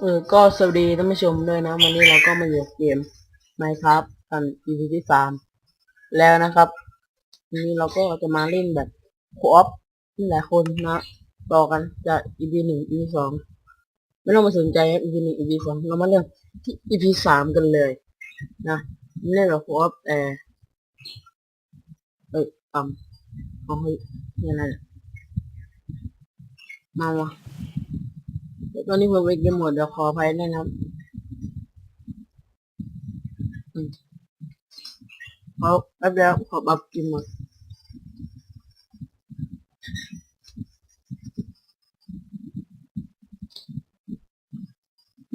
เออ ก็สวัสดีท่านผู้ชมด้วยนะ วันนี้เราก็มาอยู่เกม Minecraft กัน EP ที่สามแล้วนะครับวันนี้เราก็จะมาเล่นแบบโคออฟหลายคนนะ ต่อกันจาก EP หนึ่ง EP สอง ไม่ต้องมาสนใจครับ EP หนึ่ง EP สองเรามาเริ่มที่ EP สามกันเลย นะเล่นแบบโคออฟแต่เอ้ยต่ำเอาเฮ้ยนี่อะไรเนี่ยมามาตอนนี้ผมไปเกมหมดเดี๋ยวขออภัยด้วยนะครับขอแป๊บเดียวขอปรับเกมหมด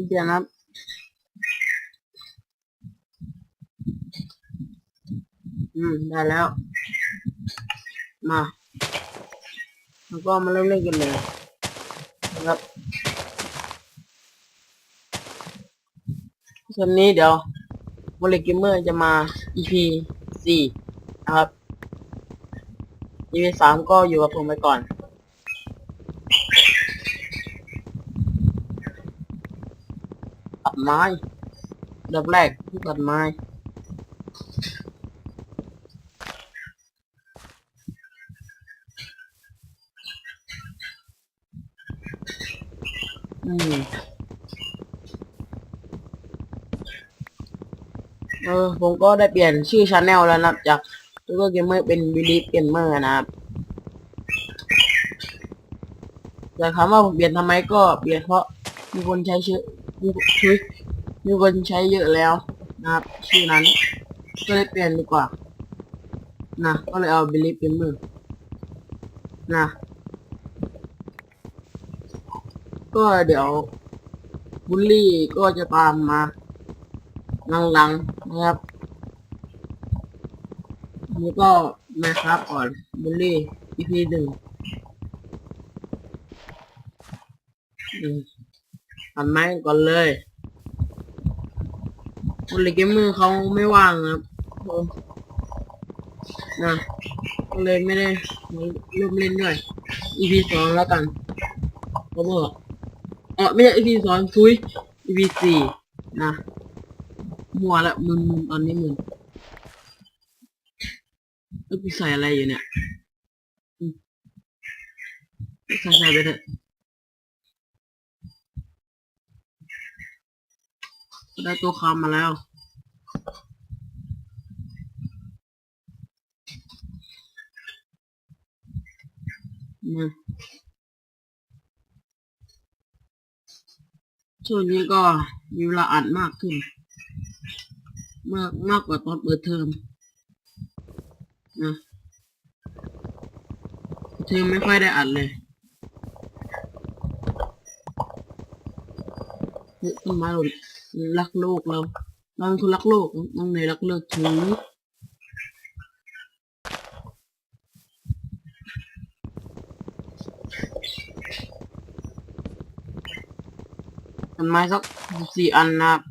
เดียวนะครับอืม ได้แล้ว มาแล้วก็มาเริ่มเล่นกันเลยนะครับคลิปนี้เดี๋ยวโมเลกิเมอร์จะมา EP สี่นะครับ EP สามก็อยู่กับผมไปก่อน ตัดไม้ดับแรกตัดไม้อืมเออผมก็ได้เปลี่ยนชื่อชาแนลแล้วนะครับจากตูเกอร์เกมเมอร์เป็นบิลีฟเกมเมอร์นะครับแต่คำว่าผมเปลี่ยนทำไมก็เปลี่ยนเพราะมีคนใช้ชื่อ มีชื่อมีคนใช้เยอะแล้วนะครับ ชื่อนั้น ก็เลยเปลี่ยนดีกว่า นะ ก็เลยเอาบิลีฟเกมเมอนะ ก็เดี๋ยวบุลลี่ก็จะตามมาหลังๆนะครับนี่ก็มาครับก่อนบุลลี่ EP หนึ่งอืม ทำไม้ก่อนเลยบุลลี่เกมมือเขาไม่ว่างครับนะก็เลยไม่ได้ร่วมเล่นด้วย EP สองแล้วกันเขาบอกอ๋อไม่ใช่ EP สองคุย EP สี่นะมัวละมึนตอนนี้มึนเอ้ยกูใส่อะไรอยู่เนี่ยใส่ใส่ไปเถอะ ได้ตัวคำมาแล้วมาช่วงนี้ก็มีเวลาอ่านมากขึ้น มากมากกว่าตอนเปิดเทอมนะเทอมไม่ค่อยได้อัดเลยเฮ้ย ต้นไม้เรารักโลกเราเราเป็นคนรักโลกน้องเนยรักโลกถึงต้นไม้สักสี่อันนะครับ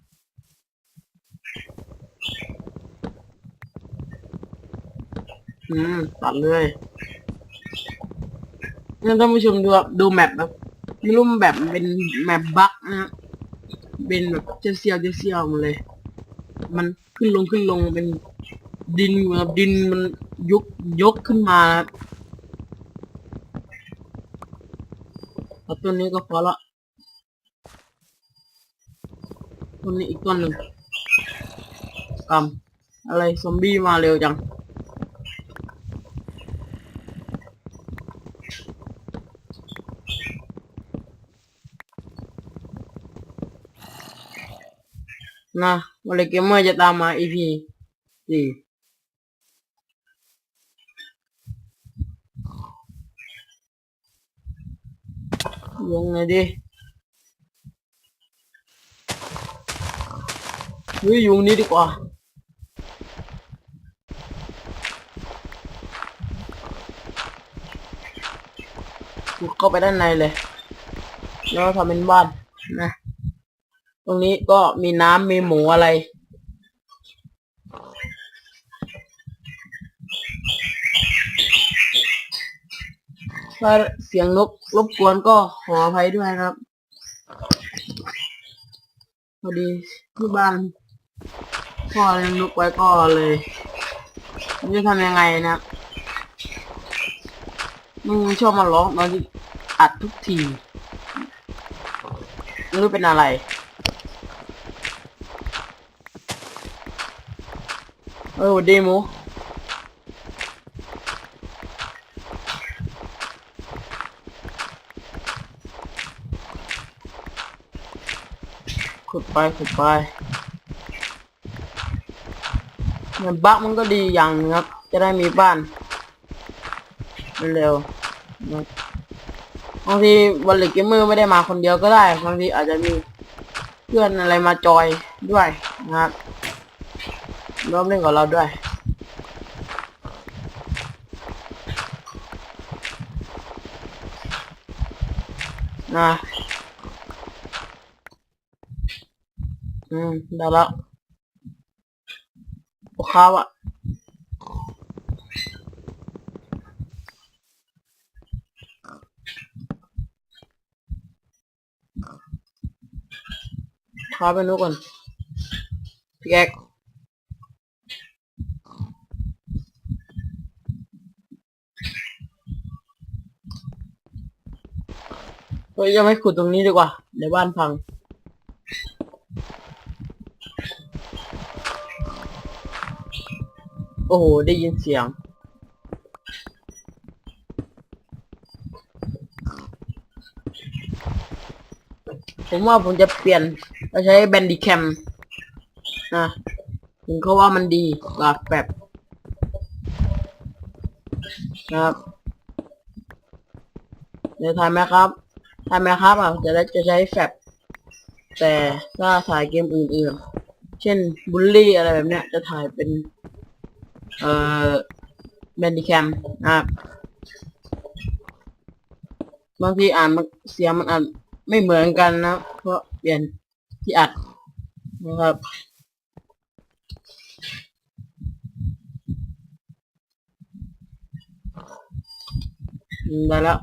อืมตัดเลยนี่ท่านผู้ชมดูดูแมปแบบไม่รู้มันแบบเป็นแมปบั๊กนะฮะ เป็นแบบเจียวเซียวเจียวเซียวมาเลย มันขึ้นลงขึ้นลงเป็นดินแบบดินมันยกยกขึ้นมานะครับต้นนี้ก็พอละต้นนี้อีกต้นหนึ่งกำอะไรซอมบี้มาเร็วจัง นะวันเลเกมเมอร์จะตามมา EP สี่ลงเลยดิเฮ้ยอยู่นี้ดีกว่ากเข้าไปด้านในเลย แล้วทำเป็นบ้านนะ ตรงนี้ก็มีน้ำมีหมูอะไร ถ้าเสียงนกรบกวนก็ขออภัยด้วยนะครับ พอดีที่บ้านพ่อเลี้ยงนกไว้ก็เลยไม่รู้ทำยังไงนะครับมึงชอบมาร้องตอนที่อัดทุกทีไม่รู้เป็นอะไร เออวัสดีมูขุดไปขุดไปเงินบักมันก็ดีอย่างนึงครับ จะได้มีบ้าน เร็วบางทีวันเล็กเกมเมอร์ไม่ได้มาคนเดียวก็ได้บางทีอาจจะมีเพื่อนอะไรมาจอยด้วยนะครับ ร่วมเล่นกับเราด้วย นะอืม ได้แล้วพวกเขาอะข้าไปนู้นก่อนพี่แอก ยยังไม่ขุดตรงนี้ดีกว่าเดี๋ยวบ้านพัง โอ้โห ได้ยินเสียง ผมว่าผมจะเปลี่ยนไปใช้แบนดิแคมนะถึงเขาว่ามันดีกว่าแบบนะครับเดี๋ยวถ่ายไหมครับ ถ่ายไมครับอะจะได้จะใช้แฟบแต่ถ้าถ่ายเกมอื่นๆ เช่นบุลลี่อะไรแบบเนี้ย จะถ่ายเป็น เอ่อแบนดิแคมนะครับบางทีอ่านมันเสียงมันอ่านไม่เหมือนกันนะ เพราะเปลี่ยนที่อัดนะครับได้แล้ว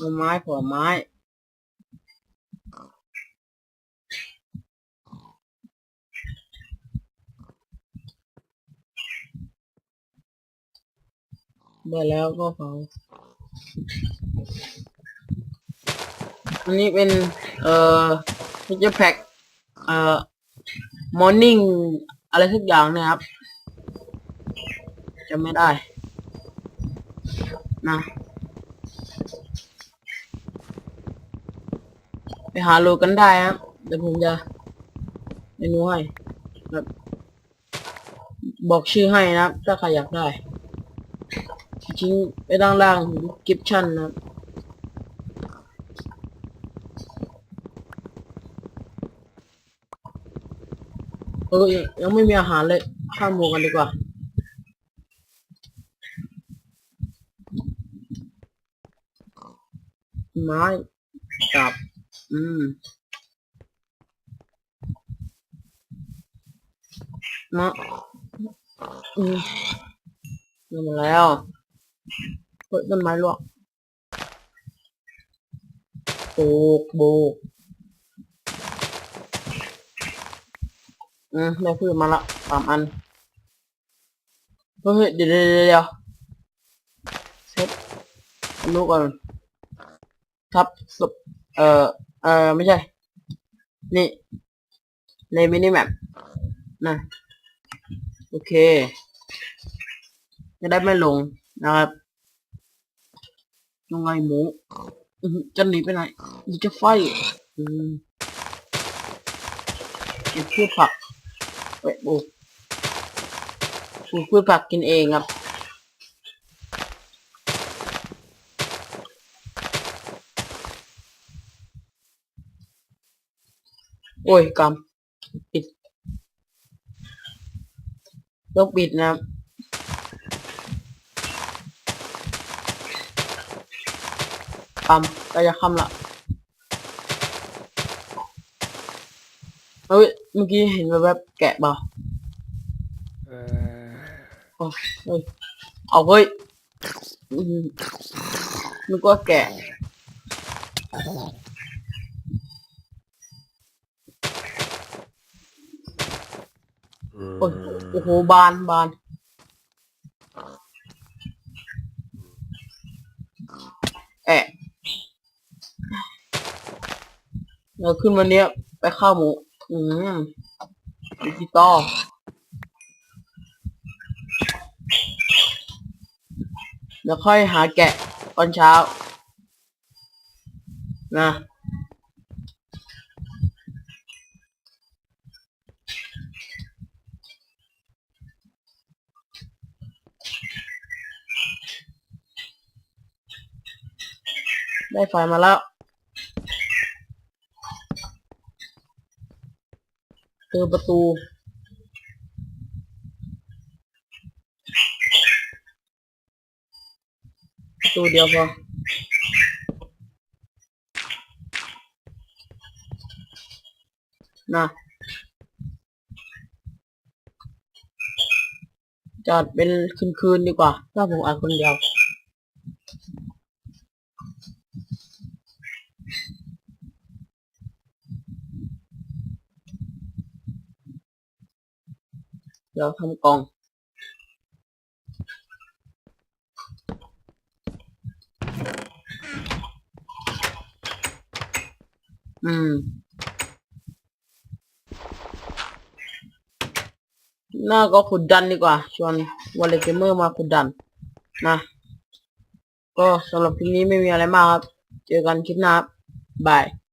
เอาไม้ผลไม้ ได้แล้วก็เผาอันนี้เป็น เอ่อพิจแพ็กเอ่อ มอร์นิ่ง อะไรสักอย่างนะครับ จะไม่ได้ นะ ไปหาโลกันได้ครับเดี๋ยวผมจะเมนูให้ครับบอกชื่อให้นะครับ ถ้าใครอยากได้ทิ้งไปด้านล่างกิฟชั่นนะครับเออยังยังไม่มีอาหารเลยข้ามหมูกันดีกว่าไม้กับ อืมมะอืมนี่มาแล้วเฮ้ยต้นไม้ลวกปลูกปลูกอืมได้พืชมาละสามอัน เฮ้ยเดี๋ยวเดี๋ยวเดี๋ยวเซตอันนู้นก่อนทับศพเอ่อ เออไม่ใช่ นี่ ในมินิแมปนะโอเค จะได้ไม่ลงนะครับยังไงหมูจะหนีไปไหนจะไฟเก็บพืชผักเว้ยบูปลูกพืชผักกินเองครับ โอ้ยกำปิดยกปิดนะครับอปั๊มก็จะค่ำละเฮ้ยเมื่อกี้เห็นแบบๆแกะเปล่าเออโอ้เฮ้ยเอาเฮ้ยอืมนึกว่าแกะ โอ้ยโอ้โหบานบานแอะเดี๋ยวขึ้นวันนี้ไปข้าวหมู อืมดิจิตอลเดี๋ยวค่อยหาแกะตอนเช้า นะ ได้ไฟมาแล้วเจอประตู ประตูเดียวพอนะจอดเป็นคืนๆดีกว่าถ้าผมอ่านคนเดียว เดี๋ยวทำกล่อง อืม น่าก็ขุดดันดีกว่า ชวนวอลเลย์เกมเมอร์มาขุดดัน นะ ก็สำหรับคลิปนี้ไม่มีอะไรมากครับ เจอกันคลิปหน้าครับบาย